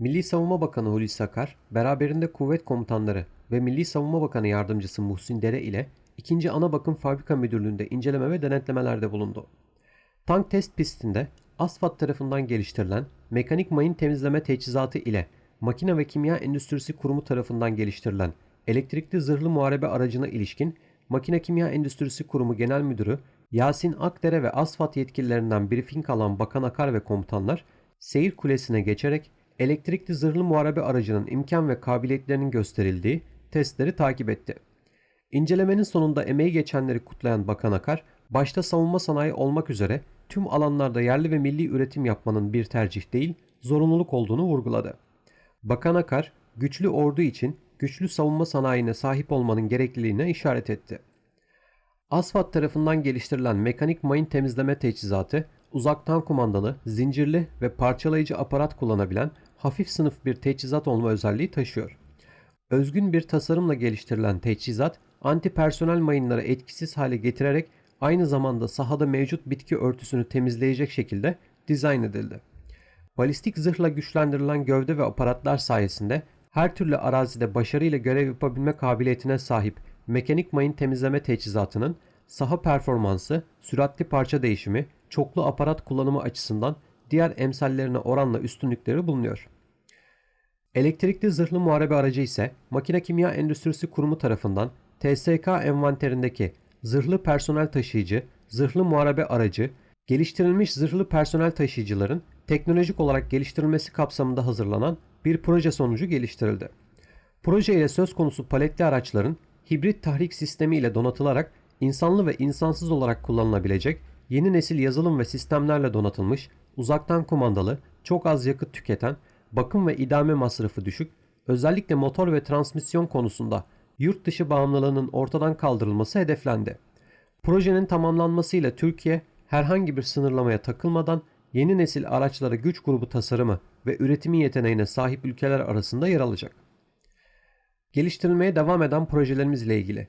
Milli Savunma Bakanı Hulusi Akar, beraberinde kuvvet komutanları ve Milli Savunma Bakanı Yardımcısı Muhsin Dere ile 2. Ana Bakım Fabrika Müdürlüğü'nde inceleme ve denetlemelerde bulundu. Tank test pistinde ASFAD tarafından geliştirilen mekanik mayın temizleme teçhizatı ile Makine ve Kimya Endüstrisi Kurumu tarafından geliştirilen elektrikli zırhlı muharebe aracına ilişkin Makine Kimya Endüstrisi Kurumu Genel Müdürü Yasin Akdere ve ASFAD yetkililerinden briefing alan Bakan Akar ve komutanlar seyir kulesine geçerek elektrikli zırhlı muharebe aracının imkan ve kabiliyetlerinin gösterildiği testleri takip etti. İncelemenin sonunda emeği geçenleri kutlayan Bakan Akar, başta savunma sanayi olmak üzere tüm alanlarda yerli ve milli üretim yapmanın bir tercih değil, zorunluluk olduğunu vurguladı. Bakan Akar, güçlü ordu için güçlü savunma sanayine sahip olmanın gerekliliğine işaret etti. ASFAD tarafından geliştirilen mekanik mayın temizleme teçhizatı, uzaktan kumandalı, zincirli ve parçalayıcı aparat kullanabilen hafif sınıf bir teçhizat olma özelliği taşıyor. Özgün bir tasarımla geliştirilen teçhizat, anti-personel mayınları etkisiz hale getirerek aynı zamanda sahada mevcut bitki örtüsünü temizleyecek şekilde dizayn edildi. Balistik zırhla güçlendirilen gövde ve aparatlar sayesinde her türlü arazide başarıyla görev yapabilme kabiliyetine sahip mekanik mayın temizleme teçhizatının saha performansı, süratli parça değişimi, çoklu aparat kullanımı açısından diğer emsallerine oranla üstünlükleri bulunuyor. Elektrikli zırhlı muharebe aracı ise Makine Kimya Endüstrisi Kurumu tarafından TSK envanterindeki zırhlı personel taşıyıcı, zırhlı muharebe aracı, geliştirilmiş zırhlı personel taşıyıcıların teknolojik olarak geliştirilmesi kapsamında hazırlanan bir proje sonucu geliştirildi. Proje ile söz konusu paletli araçların hibrit tahrik sistemi ile donatılarak insanlı ve insansız olarak kullanılabilecek yeni nesil yazılım ve sistemlerle donatılmış, uzaktan kumandalı, çok az yakıt tüketen, bakım ve idame masrafı düşük, özellikle motor ve transmisyon konusunda yurt dışı bağımlılığının ortadan kaldırılması hedeflendi. Projenin tamamlanmasıyla Türkiye herhangi bir sınırlamaya takılmadan yeni nesil araçlara güç grubu tasarımı ve üretimi yeteneğine sahip ülkeler arasında yer alacak. Geliştirilmeye devam eden projelerimiz ile ilgili